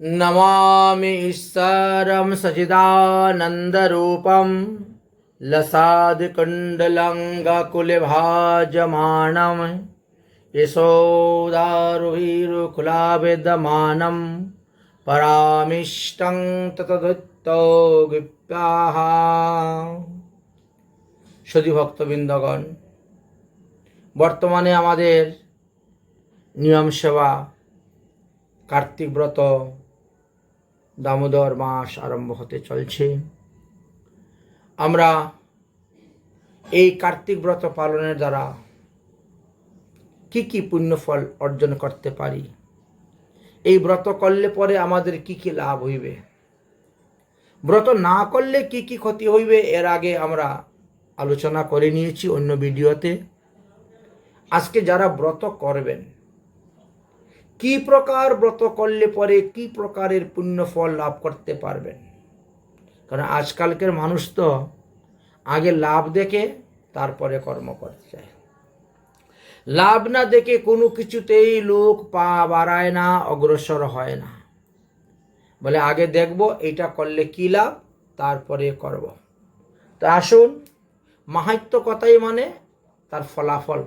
नमामि ईश्वरं सचिदानन्दरूपं लसादिकुण्डलङ्गकुलभाजमानं यशोदारुहीरुकुलावेदमानं परामिष्टं ততদত্তৌ গিপ্যাহ সদী ভক্তবৃন্দগণ বর্তমানে আমাদের নিয়ম সেবা কার্তিক ব্রত দামোদর মাস আরম্ভ হতে চলছে। আমরা এই কার্তিক ব্রত পালনের দ্বারা কি কি পুণ্যফল অর্জন করতে পারি? এই ব্রত করলে পরে আমাদের কি কি লাভ হইবে? ব্রত না করলে কি কি ক্ষতি হইবে? এর আগে আমরা আলোচনা করে নিয়েছি অন্য ভিডিওতে। আজকে যারা ব্রত করবেন কি প্রকার ব্রত করলে পরে কি প্রকারের পুণ্য ফল লাভ করতে পারবেন? কারণ আজকালকের মানুষ তো আগে লাভ দেখে তারপরে কর্ম করতে চায়। লাভ না দেখে কোনো কিছুতেই লোক পা বাড়ায় না, অগ্রসর হয় না। বলে আগে দেখব, এটা করলে কি লাভ? তারপরে করব। তা আসুন মাহাত্য কথাই মানে তার ফলাফল,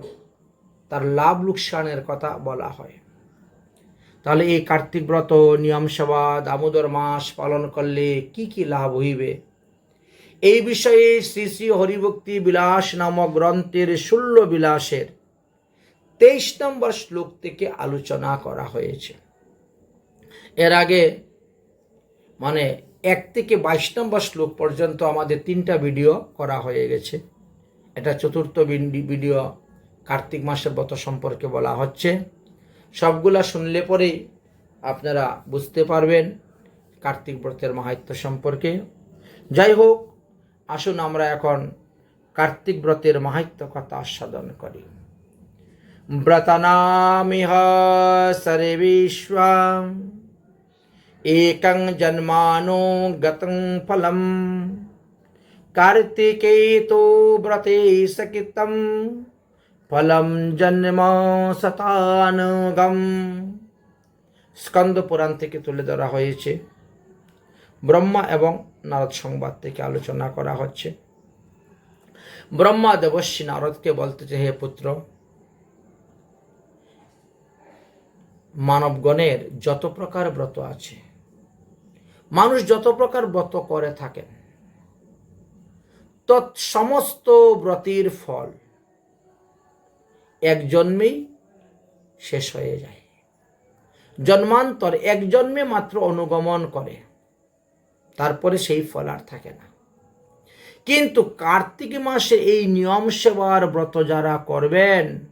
তার লাভ লোকসানের কথা বলা হয়। তাহলে এই কার্তিক ব্রত, নিয়ম সেবা, দামোদর মাস পালন করলে কি কি লাভ হইবে? এই বিষয়ে শ্রী শ্রী হরিভক্তি বিলাস নামক গ্রন্থের ষোল্ল বিলাসের তেইশ নম্বর শ্লোক থেকে আলোচনা করা হয়েছে। এর আগে মানে এক থেকে বাইশ নম্বর শ্লোক পর্যন্ত আমাদের তিনটা ভিডিও করা হয়ে গেছে। এটা চতুর্থ ভিডিও কার্তিক মাসের ব্রত সম্পর্কে বলা হচ্ছে। সবগুলা শুনলে পরেই আপনারা বুঝতে পারবেন কার্তিক ব্রতের মাহাত্ম সম্পর্কে। যাই হোক, আসুন আমরা এখন কার্তিক ব্রতের মাহাত্ম কথা আস্বাদন করি। ব্রতনামিহ সরে বিশ্বা একং জন্মানো গতং ফলম কার্তিকে তো ব্রতে সকিতম। ফলম জন্ম শতানুগম স্কন্দ পুরাণ থেকে তুলে ধরা হয়েছে। ব্রহ্মা এবং নারদ সংবাদ থেকে আলোচনা করা হচ্ছে। ব্রহ্মা দেবশ্রী নারদকে বলতেছে হে পুত্র, মানবগণের যত প্রকার ব্রত আছে, মানুষ যত প্রকার ব্রত করে থাকেন, তৎ সমস্ত ব্রতির ফল এক জন্মেই শেষ হয়ে যায়। জন্মান্তর এক জন্মে মাত্র অনুগমন করে। তারপরে সেই ফল আর থাকে না। কিন্তু কার্তিক মাসে এই নিয়ম সেবার ব্রত যারা করবেন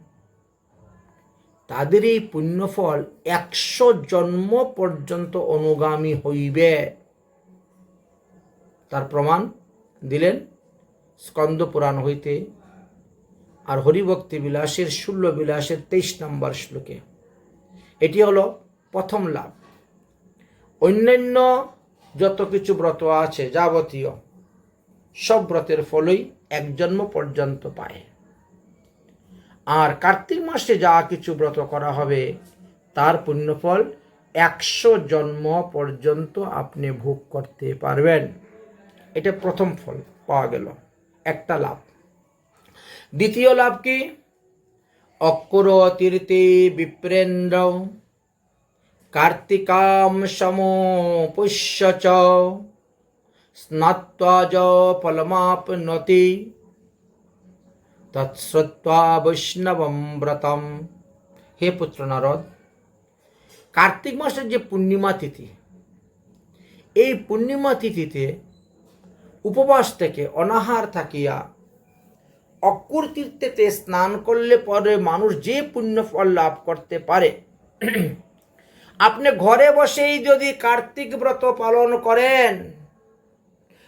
তাদের এই পুণ্যফল একশো জন্ম পর্যন্ত অনুগামী হইবে। তার প্রমাণ দিলেন স্কন্দ পুরাণ হইতে আর হরিভক্তি বিলাসের ষোল্ল বিলাসের তেইশ নম্বর শ্লোকে। এটি হলো প্রথম লাভ। অন্যান্য যত কিছু ব্রত আছে যাবতীয়, সব ব্রতের ফলই এক জন্ম পর্যন্ত পায়। আর কার্তিক মাসে যা কিছু ব্রত করা হবে, তার পুণ্যফল একশো জন্ম পর্যন্ত আপনি ভোগ করতে পারবেন। এটা প্রথম ফল পাওয়া গেল। একটা লাভ। দ্বিতীয় লাভ কি? অক্ষর তীর্থে বিপ্রেন্দ্র কার্তিকাম সম পুষ্য চ স্নাত্বা য ফলমাপনতি তৎসত্বা বৈষ্ণবম ব্রতম। হে পুত্র নারদ, কার্তিক মাসের যে পূর্ণিমা তিথি, এই পূর্ণিমা তিথিতে উপবাস থেকে অনাহার থাকিয়া অকুর তীর্থেতে স্নান করলে পরে মানুষ যে পুণ্য ফল লাভ করতে পারে। আপনি ঘরে বসেই যদি কার্তিক ব্রত পালন করেন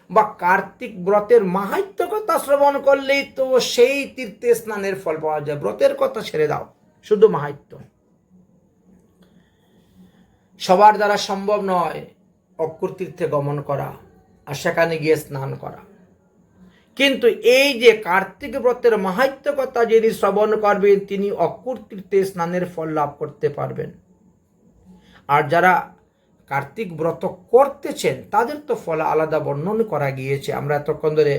বা কার্তিক ব্রতের মাহাত্য কথা শ্রবণ করলেই তো সেই তীর্থে স্নানের ফল পাওয়া যায়। ব্রতের কথা ছেড়ে দাও, শুধু মাহাত্য সবার দ্বারা সম্ভব নয় অক্ষর তীর্থে গমন করা, আর সেখানে গিয়ে স্নান করা। কিন্তু এই যে কার্তিক ব্রতের মাহাত্য কথা যিনি শ্রবণ করবেন, তিনি অক্ষর স্নানের ফল লাভ করতে পারবেন। আর যারা কার্তিক ব্রত করতেছেন, তাদের তো ফল আলাদা বর্ণন করা গিয়েছে। আমরা এতক্ষণ ধরে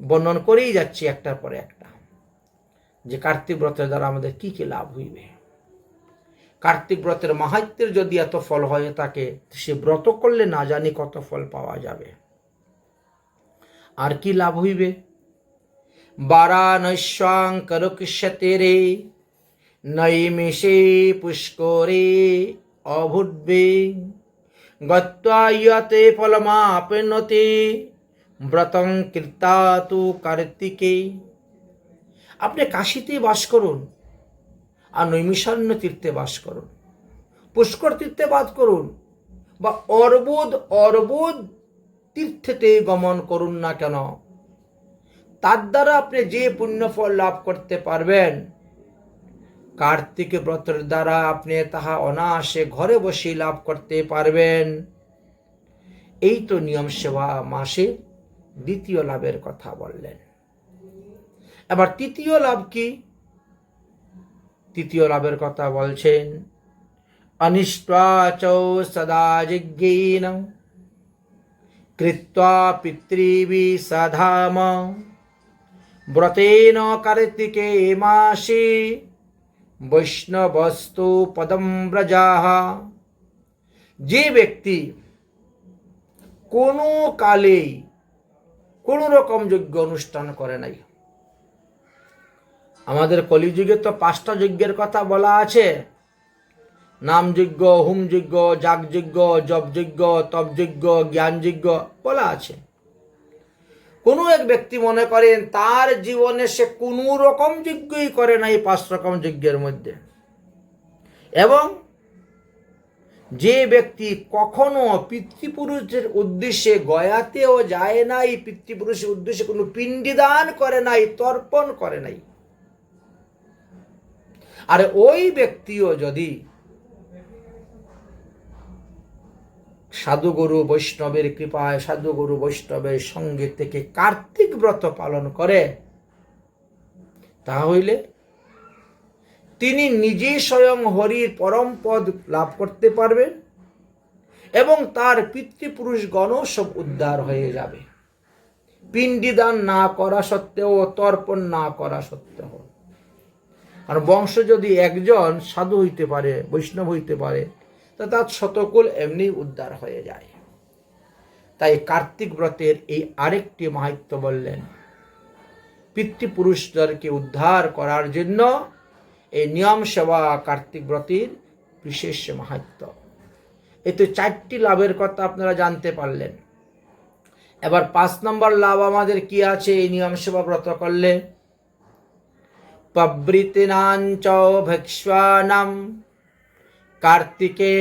বর্ণন করেই যাচ্ছি একটার পরে একটা। যে কার্তিক ব্রতের দ্বারা আমাদের কি কি লাভ হইবে? কার্তিক ব্রতের মাহাত্মের যদি এত ফল হয়ে থাকে সে ব্রত করলে না জানি কত ফল পাওয়া যাবে। আর কি লাভ হইবে? বারাণস্যাং করুক্ষতে রে নৈমিষে পুষ্করে অভুদ্বে। গত্বা ইয়তে ফলমাপনতে, ব্রতং কীর্তা তু কার্তিকে। আপনি কাশিতে বাস করুন, আর নৈমিষারণ্য তীর্থে বাস করুন। পুষ্কর তীর্থে বাস করুন, বা অর্বুদ অর্বুদ তীর্থেতে গমন করুন না কেন? তার দ্বারা আপনি যে পুণ্যফল লাভ করতে পারবেন, কার্তিক ব্রতের দ্বারা আপনি তাহা অনায়াসে ঘরে বসেই লাভ করতে পারবেন। এই তো নিয়ম সেবা মাসে দ্বিতীয় লাভের কথা বললেন। এবার তৃতীয় লাভ কি? তৃতীয় লাভের কথা বলছেন অনিষ্টাচ সদা জিজ্ঞেন কৃত্বা পিতৃবি সধাম ব্রতেন কার্তিকে মাসে বৈষ্ণবস্তু পদম ব্রজাহ যে ব্যক্তি কোনো কালেই কোনো রকম যজ্ঞ অনুষ্ঠান করে নাই। আমাদের কলিযুগে তো পাঁচটা যজ্ঞের কথা বলা আছে। নামযজ্ঞ হোমযজ্ঞ যাগযজ্ঞ জপযজ্ঞ তপযজ্ঞ জ্ঞানযজ্ঞ বলা আছে। কোনো এক ব্যক্তি মনে করেন, তার জীবনে সে কোনো রকম যজ্ঞই করে নাই পাঁচ রকম যজ্ঞের মধ্যে। এবং যে ব্যক্তি কখনো পিতৃপুরুষের উদ্দেশ্যে গয়াতেও যায় নাই, পিতৃপুরুষের উদ্দেশ্যে কোনো পিণ্ডিদান করে নাই, তর্পণ করে নাই। আর ওই ব্যক্তিও যদি সাধুগুরু বৈষ্ণবের কৃপায়, সাধুগুরু বৈষ্ণবের সঙ্গে থেকে কার্তিক ব্রত পালন করে, তাহলে তিনি নিজে স্বয়ং হরির পরম পদ লাভ করতে পারবেন এবং তার পিতৃপুরুষগণ সব উদ্ধার হয়ে যাবে। পিণ্ডিদান না করা সত্ত্বেও, তর্পণ না করা সত্ত্বেও। আর বংশ যদি একজন সাধু হইতে পারে, বৈষ্ণব হইতে পারে তা তার শতকুল এমনি উদ্ধার হয়ে যায়। তাই কার্তিক ব্রতের এই আরেকটি মাহাত্ম বললেন, পিতৃপুরুষদেরকে উদ্ধার করার জন্য এই নিয়ম সেবা কার্তিক ব্রতের বিশেষ মাহাত্ম এতে চারটি লাভের কথা আপনারা জানতে পারলেন। এবার পাঁচ নম্বর লাভ আমাদের কি আছে? এই নিয়ম সেবা ব্রত করলে? প্রবৃতিনাঞ্চ ভক্ষ্বানাম কার্তিকে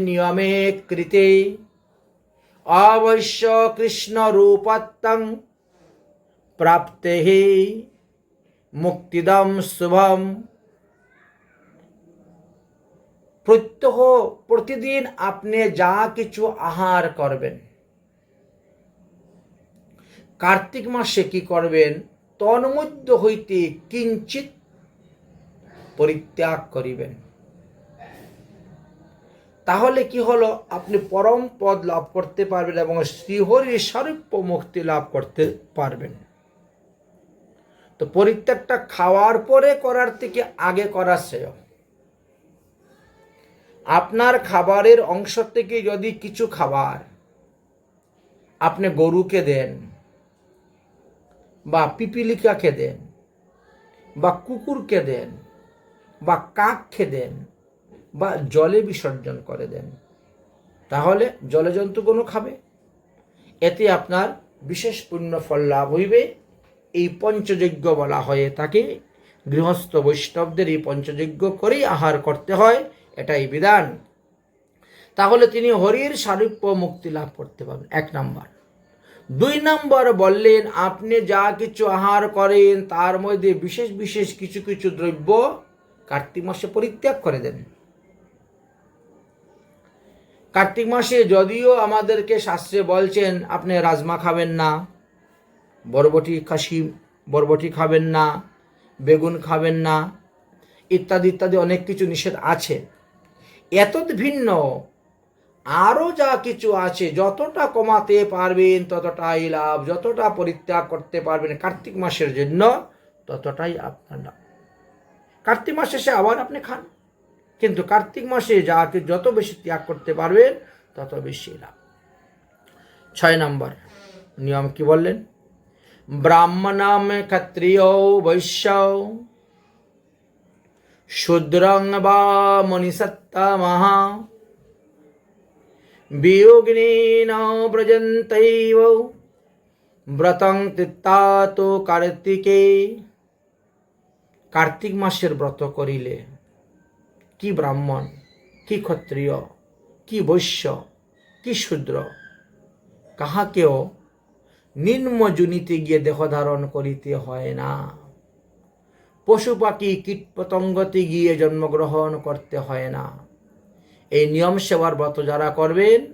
নিয়মে কৃতে অবশ্য কৃষ্ণ রূপত্তং প্রাপ্তে মুক্তিদম শুভম। প্রত্যহ প্রতিদিন আপনি যা কিছু আহার করবেন, কার্তিক মাসে কি করবেন, তন্মধ্য হইতে কিঞ্চিত পরিত্যাগ করিবেন। তাহলে কি হলো? আপনি পরম পদ লাভ করতে পারবেন এবং শ্রীহরির স্বরূপ মুক্তি লাভ করতে পারবেন। তো পরিত্যাগটা খাওয়ার পরে করার থেকে আগে করা শ্রেয়। আপনার খাবারের অংশ থেকে যদি কিছু খাবার আপনি গরুকে দেন বা পিপিলিকাকে দেন বা কুকুরকে দেন বা কাককে দেন বা জলে বিসর্জন করে দেন। তাহলে জলে জন্তুগুলো খাবে? এতে আপনার বিশেষ পুণ্য ফল লাভ হইবে। এই পঞ্চযজ্ঞ বলা হয়ে থাকে। গৃহস্থ বৈষ্ণবদের এই পঞ্চযজ্ঞ করেই আহার করতে হয়, এটাই বিধান। তাহলে তিনি হরির সারূপ্য মুক্তি লাভ করতে পারবেন এক নাম্বার। দুই নম্বর বললেন, আপনি যা কিছু আহার করেন, তার মধ্যে বিশেষ বিশেষ কিছু কিছু দ্রব্য কার্তিক মাসে পরিত্যাগ করে দেন। কার্তিক মাসে যদিও আমাদেরকে শাস্ত্রে বলছেন, আপনি রাজমা খাবেন না, বরবটি খাসি, বরবটি খাবেন না, বেগুন খাবেন না, ইত্যাদি ইত্যাদি অনেক কিছু নিষেধ আছে। এত ভিন্ন। আরও যা কিছু আছে, যতটা কমাতে পারবেন, ততটাই লাভ, যতটা পরিত্যাগ করতে পারবেন কার্তিক মাসের জন্য, ততটাই আপনার লাভ। কার্তিক মাস শেষে আবার আপনি খান। কিন্তু কার্তিক মাসে যা কি- যত বেশি ত্যাগ করতে পারবেন, তত বেশি লাভ। ছয় নম্বর, নিয়ম কি বললেন? ব্রাহ্মণাম ক্ষত্রিয় বৈশ্য শূদ্রং বা মনিসত্তমः বিয়োগিনীন ব্রজন্তৈব ব্রতং তিত্তাত কার্তিকে। কার্তিক মাসের ব্রত করিলে কি ব্রাহ্মণ, কি ক্ষত্রিয়, কি বৈশ্য, কি শূদ্র? কাহাকেও নিম্ন জুনিতে গিয়ে দেহ ধারণ করিতে হয় না। পশু পাখি কীট পতঙ্গতে গিয়ে জন্মগ্রহণ করতে হয় না। এই নিয়ম সেবার ব্রত যারা করবেন,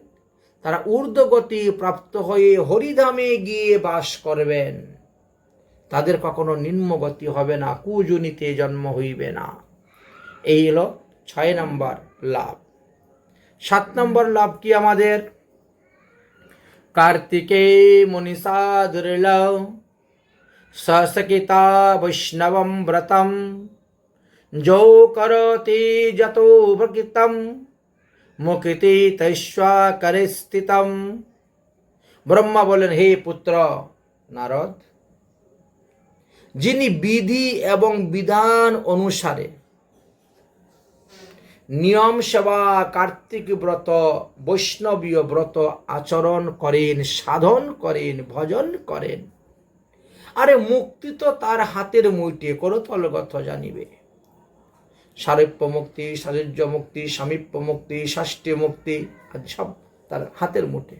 তারা ঊর্ধ্বগতি প্রাপ্ত হয়ে হরিধামে গিয়ে বাস করবেন। তাদের কখনো নিম্নগতি হবে না, কুজুনিতে জন্ম হইবে না। এই হলো ছয় নম্বর লাভ। সাত নম্বর লাভ কি আমাদের? কার্তিকে মনীষা দুর্লভ সসকিতা বৈষ্ণবম ব্রতম, যৌ করতি যত ভৃতম মুকিতি তৈশ্বা করে স্থিতম ব্রহ্মা বলেন, হে পুত্র নারদ, যিনি বিধি এবং বিধান অনুসারে নিয়ম সেবা, কার্তিক ব্রত, বৈষ্ণবীয় ব্রত আচরণ করেন, সাধন করেন, ভজন করেন। আরে মুক্তি তো তার হাতের মুইটে করতলগত জানিবে। সারূপ্য মুক্তি সাজুজ্য মুক্তি, সামীপ্য মুক্তি, ষষ্ঠী মুক্তি সব তার হাতের মুঠে।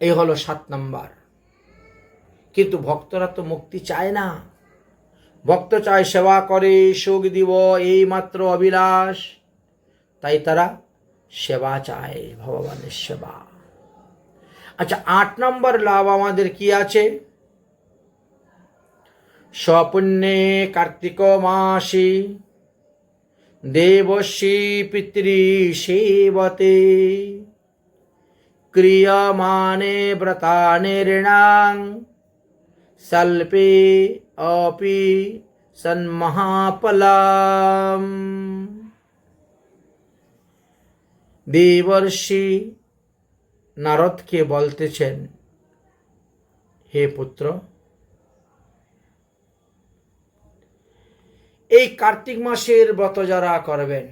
এই হলো সাত নম্বর। কিন্তু ভক্তরা তো মুক্তি চায় না। ভক্ত চায় সেবা করে, সুখ দিব এই মাত্র অবিলাস তাই তারা সেবা চায়, ভগবানের সেবা। আচ্ছা আট নম্বর লাভ আমাদের কি আছে? স্বপুণ্যে কার্তিক মাসি দেবশ্রী পিতৃ সেবতে ক্রিয়মাণে ব্রতানে ঋণাং স্বল্পে অপি সন্মহাফলাম দেবর্ষি নারদকে বলতেছেন হে পুত্র এই কার্তিক মাসের ব্রত যারা করবেন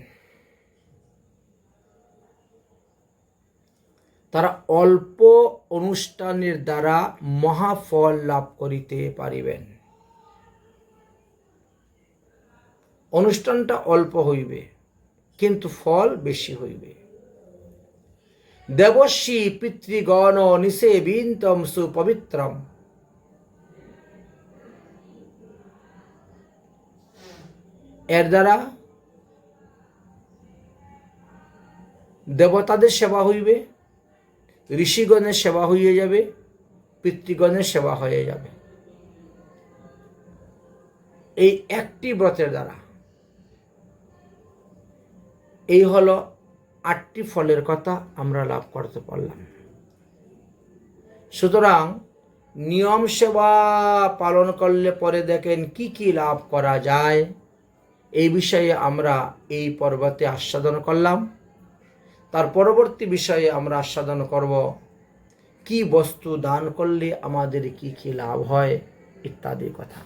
তারা অল্প অনুষ্ঠানের দ্বারা মহাফল লাভ করিতে পারিবেন। অনুষ্ঠানটা অল্প হইবে, কিন্তু ফল বেশি হইবে। দেবশ্রী পিতৃগণ নিষেবিন্তম সুপবিত্রম। এর দ্বারা দেবতাদের সেবা হইবে ঋষিগণের সেবা হইয়া যাবে, পিতৃগণের সেবা হয়ে যাবে। এই একটি ব্রতের দ্বারা। এই হলো আটটি ফলের কথা আমরা লাভ করতে পারলাম। সুতরাং নিয়ম সেবা পালন করলে পরে দেখেন কি কি লাভ করা যায়, এই বিষয়ে আমরা এই পর্বতে আস্বাদন করলাম। তার পরবর্তী বিষয়ে আমরা আস্বাদন করব। কি বস্তু দান করলে আমাদের কি কি লাভ হয়? ইত্যাদি কথা।